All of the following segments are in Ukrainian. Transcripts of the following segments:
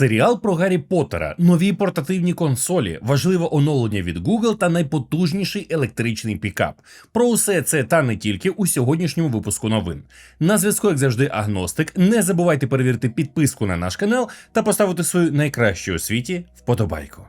Серіал про Гаррі Поттера, нові портативні консолі, важливе оновлення від Google та найпотужніший електричний пікап. Про усе це та не тільки у сьогоднішньому випуску новин. На зв'язку, як завжди, агностик. Не забувайте перевірити підписку на наш канал та поставити свою найкращу у світі вподобайку.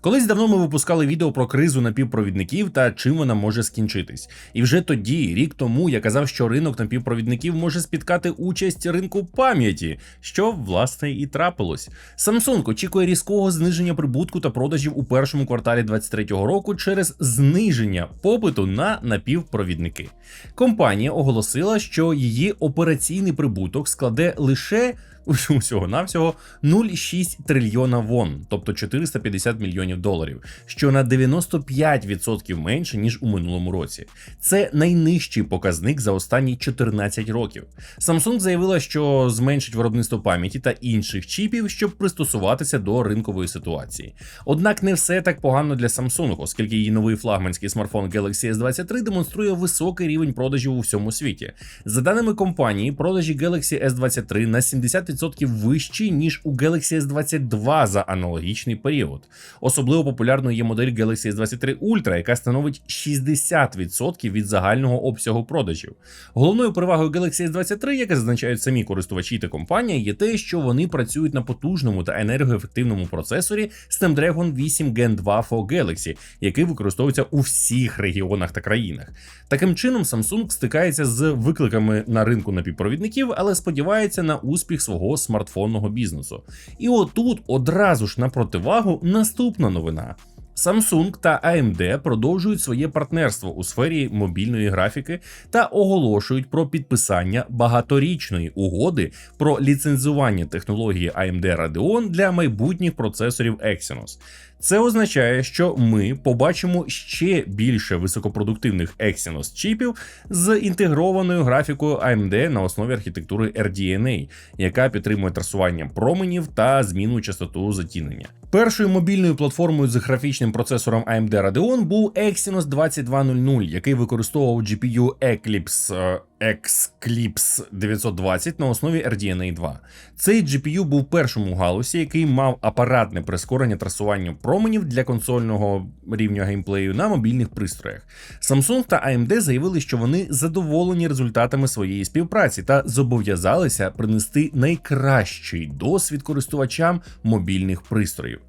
Колись давно ми випускали відео про кризу напівпровідників та чим вона може скінчитись. І вже тоді, рік тому, я казав, що ринок напівпровідників може спіткати участь ринку пам'яті, що власне і трапилось. Samsung очікує різкого зниження прибутку та продажів у першому кварталі 2023 року через зниження попиту на напівпровідники. Компанія оголосила, що її операційний прибуток складе лише усього навсього 0,6 трильйона вон, тобто 450 мільйонів доларів, що на 95% менше ніж у минулому році. Це найнижчий показник за останні 14 років. Samsung заявила, що зменшить виробництво пам'яті та інших чіпів, щоб пристосуватися до ринкової ситуації. Однак не все так погано для Samsung, оскільки її новий флагманський смартфон Galaxy S23 демонструє високий рівень продажів у всьому світі. За даними компанії, продажі Galaxy S23 на 70% 10% вищі, ніж у Galaxy S22 за аналогічний період. Особливо популярною є модель Galaxy S23 Ultra, яка становить 60% від загального обсягу продажів. Головною перевагою Galaxy S23, як зазначають самі користувачі та компанія, є те, що вони працюють на потужному та енергоефективному процесорі Snapdragon 8 Gen 2 for Galaxy, який використовується у всіх регіонах та країнах. Таким чином, Samsung стикається з викликами на ринку напівпровідників, але сподівається на успіх свого свого смартфонного бізнесу. І отут одразу ж на противагу наступна новина. Samsung та AMD продовжують своє партнерство у сфері мобільної графіки та оголошують про підписання багаторічної угоди про ліцензування технології AMD Radeon для майбутніх процесорів Exynos. Це означає, що ми побачимо ще більше високопродуктивних Exynos чіпів з інтегрованою графікою AMD на основі архітектури RDNA, яка підтримує трасування променів та зміну частоту затінення. Першою мобільною платформою з графічним процесором AMD Radeon був Exynos 2200, який використовував GPU Eclipse Exclipse 920 на основі RDNA 2. Цей GPU був першим у галузі, який мав апаратне прискорення трасування променів для консольного рівня геймплею на мобільних пристроях. Samsung та AMD заявили, що вони задоволені результатами своєї співпраці та зобов'язалися принести найкращий досвід користувачам мобільних пристроїв.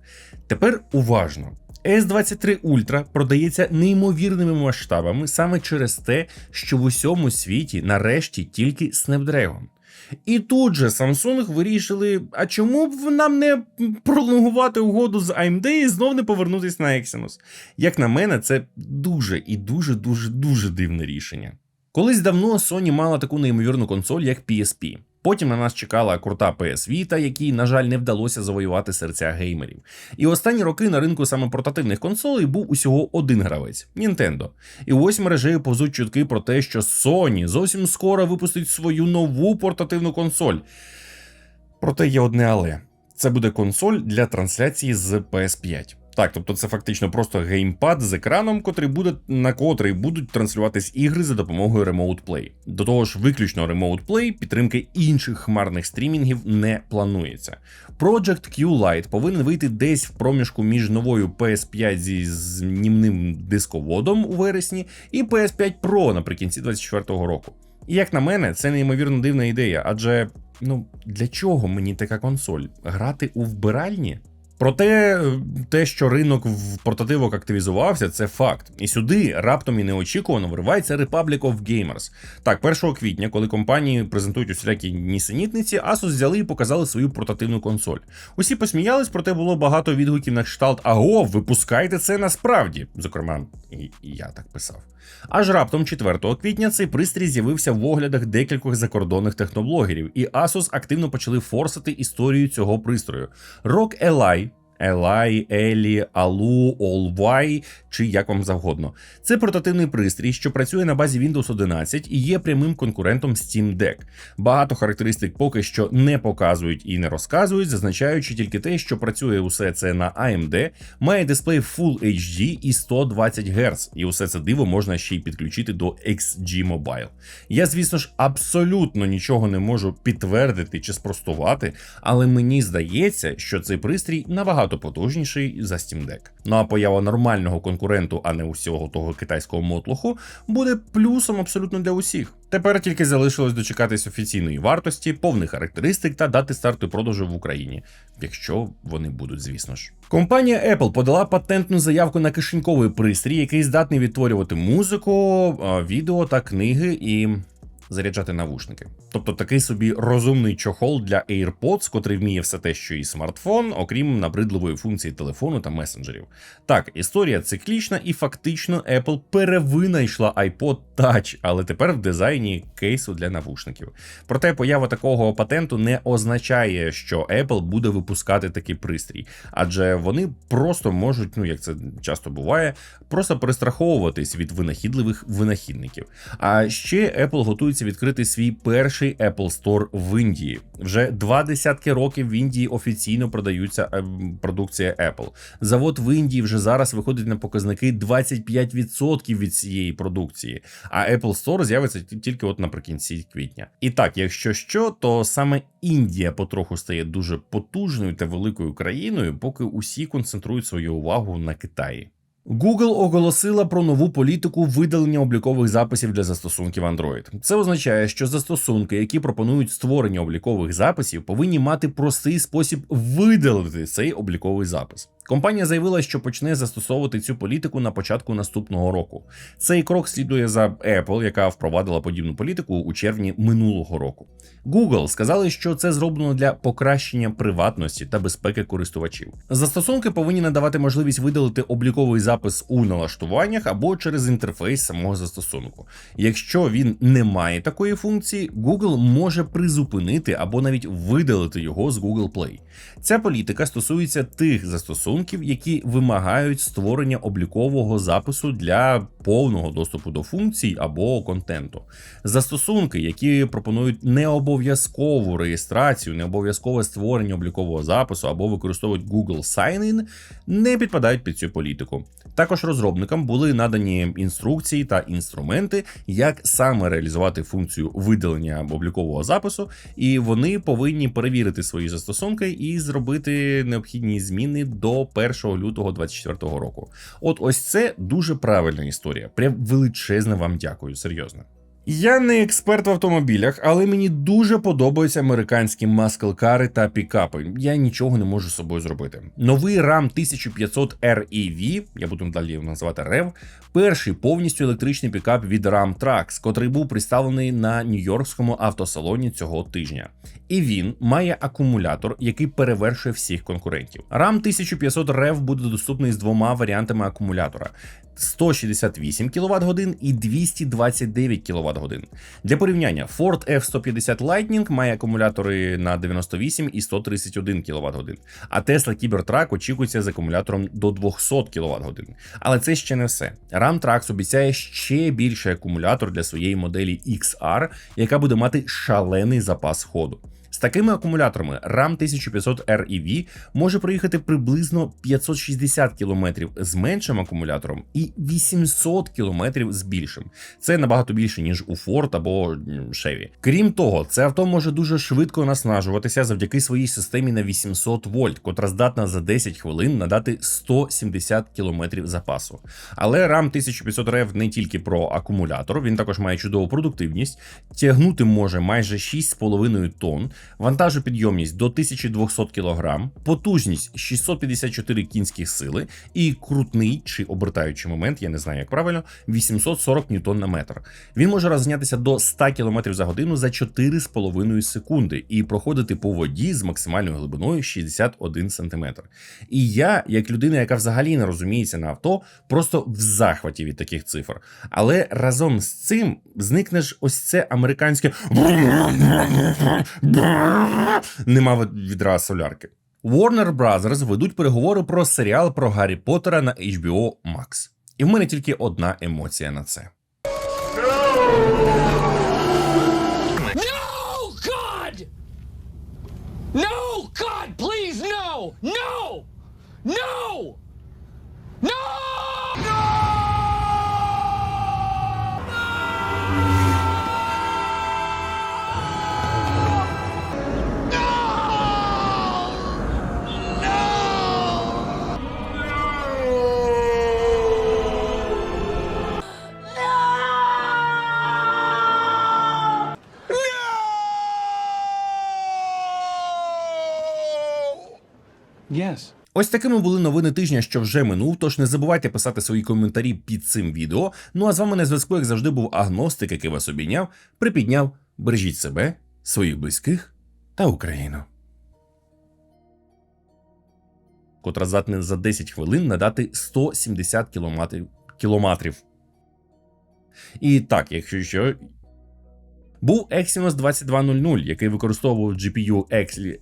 Тепер уважно. S23 Ultra продається неймовірними масштабами саме через те, що в усьому світі нарешті тільки Snapdragon. І тут же Samsung вирішили: а чому б нам не пролонгувати угоду з AMD і знов не повернутися на Exynos? Як на мене, це дуже і дуже дуже дуже дивне рішення. Колись давно Sony мала таку неймовірну консоль, як PSP. Потім на нас чекала крута PS Vita, якій, на жаль, не вдалося завоювати серця геймерів. І останні роки на ринку саме портативних консолей був усього один гравець Nintendo. І ось мережею повзуть чутки про те, що Sony зовсім скоро випустить свою нову портативну консоль. Проте є одне але це буде консоль для трансляції з PS5. Так, тобто це фактично просто геймпад з екраном, котрий буде, на котрий будуть транслюватись ігри за допомогою Remote Play. До того ж, виключно Remote Play підтримки інших хмарних стрімінгів не планується. Project Q Lite повинен вийти десь в проміжку між новою PS5 зі знімним дисководом у вересні і PS5 Pro наприкінці 2024 року. І як на мене, це неймовірно дивна ідея, адже ну для чого мені така консоль? Грати у вбиральні? Проте те, що ринок в портативок активізувався, це факт. І сюди раптом і неочікувано виривається Republic of Gamers. Так, 1 квітня, коли компанії презентують усілякі нісенітниці, Asus взяли і показали свою портативну консоль. Усі посміялись, проте було багато відгуків на кшталт Аго, випускайте це насправді. Зокрема, і я так писав. Аж раптом 4 квітня цей пристрій з'явився в оглядах декількох закордонних техноблогерів, і Asus активно почали форсити історію цього пристрою. Rock Ally Елай, Елі, Алу, Олвай чи як вам завгодно. Це портативний пристрій, що працює на базі Windows 11 і є прямим конкурентом Steam Deck. Багато характеристик поки що не показують і не розказують, зазначаючи тільки те, що працює усе це на AMD, має дисплей Full HD і 120 Гц, і усе це диво можна ще й підключити до XG Mobile. Я, звісно ж, абсолютно нічого не можу підтвердити чи спростувати, але мені здається, що цей пристрій набагато потужніший за Steam Deck. Ну а поява нормального конкуренту, а не усього того китайського мотлуху, буде плюсом абсолютно для усіх. Тепер тільки залишилось дочекатись офіційної вартості, повних характеристик та дати старту продажу в Україні, якщо вони будуть, звісно ж. Компанія Apple подала патентну заявку на кишеньковий пристрій, який здатний відтворювати музику, відео та книги і. Заряджати навушники, тобто такий собі розумний чохол для AirPods, котрий вміє все те, що і смартфон, окрім набридливої функції телефону та месенджерів. Так, історія циклічна, і фактично Apple перевинайшла iPod Touch, але тепер в дизайні кейсу для навушників. Проте поява такого патенту не означає, що Apple буде випускати такий пристрій, адже вони просто можуть, ну як це часто буває, просто перестраховуватись від винахідливих винахідників. А ще Apple готується відкрити свій перший Apple Store в Індії. Вже два десятки років в Індії офіційно продаються ем, продукція Apple. Завод в Індії вже зараз виходить на показники 25% від цієї продукції. А Apple Store з'явиться тільки от наприкінці квітня. І так, якщо що, то саме Індія потроху стає дуже потужною та великою країною, поки усі концентрують свою увагу на Китаї. Google оголосила про нову політику видалення облікових записів для застосунків Android. Це означає, що застосунки, які пропонують створення облікових записів, повинні мати простий спосіб видалити цей обліковий запис. Компанія заявила, що почне застосовувати цю політику на початку наступного року. Цей крок слідує за Apple, яка впровадила подібну політику у червні минулого року. Google сказали, що це зроблено для покращення приватності та безпеки користувачів. Застосунки повинні надавати можливість видалити обліковий запис у налаштуваннях або через інтерфейс самого застосунку. Якщо він не має такої функції, Google може призупинити або навіть видалити його з Google Play. Ця політика стосується тих застосунків, які вимагають створення облікового запису для повного доступу до функцій або контенту. Застосунки, які пропонують не обов'язкову реєстрацію, не обов'язкове створення облікового запису або використовують Google Sign-in, не підпадають під цю політику. Також розробникам були надані інструкції та інструменти, як саме реалізувати функцію видалення облікового запису, і вони повинні перевірити свої застосунки і зробити необхідні зміни до 1 лютого 2024 року. От ось це дуже правильна історія. Прям величезне вам дякую, серйозно. Я не експерт в автомобілях, але мені дуже подобаються американські маскл-кари та пікапи. Я нічого не можу з собою зробити. Новий RAM 1500 REV, я буду далі називати REV, перший повністю електричний пікап від Ram Trucks, котрий був представлений на Нью-Йоркському автосалоні цього тижня. І він має акумулятор, який перевершує всіх конкурентів. RAM 1500 REV буде доступний з двома варіантами акумулятора. 168 кВт годин і 229 кВт годин. Для порівняння, Ford F150 Lightning має акумулятори на 98 і 131 кВт годин, а Tesla Cybertruck очікується з акумулятором до 200 кВт годин. Але це ще не все. Ram Trucks обіцяє ще більший акумулятор для своєї моделі XR, яка буде мати шалений запас ходу. З такими акумуляторами RAM 1500 REV може проїхати приблизно 560 км з меншим акумулятором і 800 км з більшим. Це набагато більше ніж у Ford або Chevy. Крім того, це авто може дуже швидко наснажуватися завдяки своїй системі на 800 вольт, котра здатна за 10 хвилин надати 170 км запасу. Але RAM 1500 REV не тільки про акумулятор, він також має чудову продуктивність, тягнути може майже 6,5 тонн, вантажопідйомність до 1200 кг, потужність 654 кінських сили і крутний чи обертаючий момент, я не знаю як правильно, 840 ньютон на метр. Він може розганятися до 100 км за годину за 4,5 секунди і проходити по воді з максимальною глибиною 61 см. І я, як людина, яка взагалі не розуміється на авто, просто в захваті від таких цифр. Але разом з цим зникне ж ось це американське нема від- відра солярки. Warner Brothers ведуть переговори про серіал про Гаррі Поттера на HBO Max. І в мене тільки одна емоція на це. No, God! No, God, please! No! No! No! Yes. Ось такими були новини тижня, що вже минув. Тож не забувайте писати свої коментарі під цим відео. Ну а з вами на зв'язку, як завжди, був агностик, який вас обійняв, припідняв. Бережіть себе, своїх близьких та Україну. Котра здатна за 10 хвилин надати 170 кілометрів. кілометрів. І так, якщо що. Був Exynos 2200, який використовував GPU Exynos